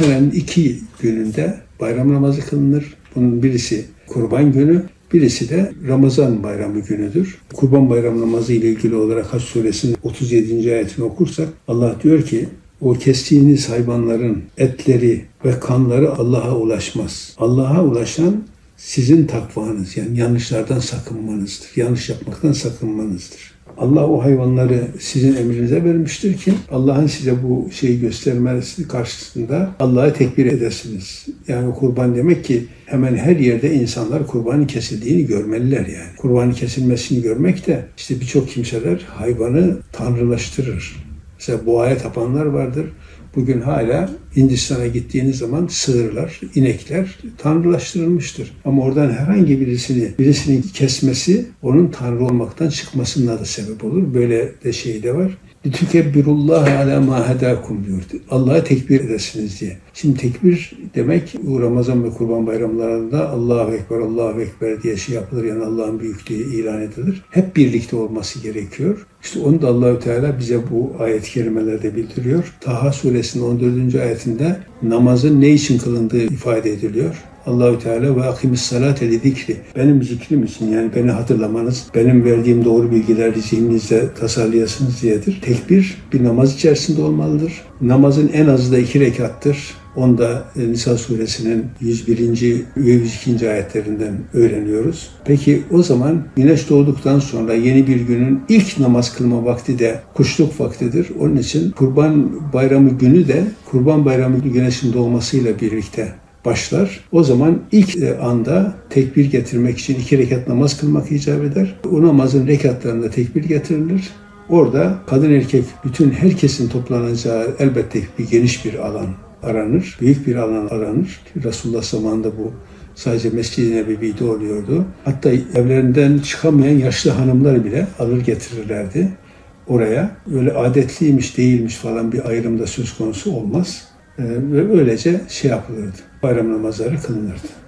senenin iki gününde bayram namazı kılınır. Bunun birisi kurban günü, birisi de Ramazan bayramı günüdür. Kurban bayramı namazı ile ilgili olarak Haç suresinin 37. ayetini okursak Allah diyor ki o kestiğiniz hayvanların etleri ve kanları Allah'a ulaşmaz. Allah'a ulaşan sizin takvanız yani yanlışlardan sakınmanızdır. Yanlış yapmaktan sakınmanızdır. Allah o hayvanları sizin emrinize vermiştir ki Allah'ın size bu şeyi göstermesi karşısında Allah'a tekbir edesiniz. Yani kurban demek ki hemen her yerde insanlar kurbanın kesildiğini görmeliler yani. Kurbanın kesilmesini görmek de işte birçok kimseler hayvanı tanrılaştırır. Mesela boğaya tapanlar vardır. Bugün hala Hindistan'a gittiğiniz zaman sığırlar, inekler tanrılaştırılmıştır. Ama oradan herhangi birisini, birisinin kesmesi onun tanrı olmaktan çıkmasına da sebep olur. Böyle de şey de var. Tükebbirullah ala ma hedakum diyor. Allah'a tekbir edesiniz diye. Şimdi tekbir demek bu Ramazan ve Kurban bayramlarında Allahu Ekber, Allahu Ekber diye şey yapılır. Yani Allah'ın büyüklüğü ilan edilir. Hep birlikte olması gerekiyor. İşte onu da Allahü Teala bize bu ayet-i kerimelerde bildiriyor. Taha suresinin 14. ayetinde namazın ne için kılındığı ifade ediliyor. Allahü Teala ve akimis salate zikri. Benim zikrim için yani beni hatırlamanız, benim verdiğim doğru bilgileri zihninizde tasarlayasınız diyedir. Tekbir bir namaz içerisinde olmalıdır. Namazın en azı da iki rekattır. Onda e, Nisa suresinin 101. ve 102. ayetlerinden öğreniyoruz. Peki o zaman güneş doğduktan sonra yeni bir günün ilk namaz kılma vakti de kuşluk vaktidir. Onun için Kurban Bayramı günü de Kurban Bayramı güneşin doğmasıyla birlikte başlar. O zaman ilk e, anda tekbir getirmek için iki rekat namaz kılmak icap eder. O namazın rekatlarında tekbir getirilir. Orada kadın erkek bütün herkesin toplanacağı elbette bir geniş bir alan aranır. Büyük bir alan aranır. Resulullah zamanında bu sadece Mescid-i Nebevi'de oluyordu. Hatta evlerinden çıkamayan yaşlı hanımlar bile alır getirirlerdi oraya. Öyle adetliymiş değilmiş falan bir ayrımda söz konusu olmaz. Ee, ve böylece şey yapılırdı. Bayram namazları kılınırdı.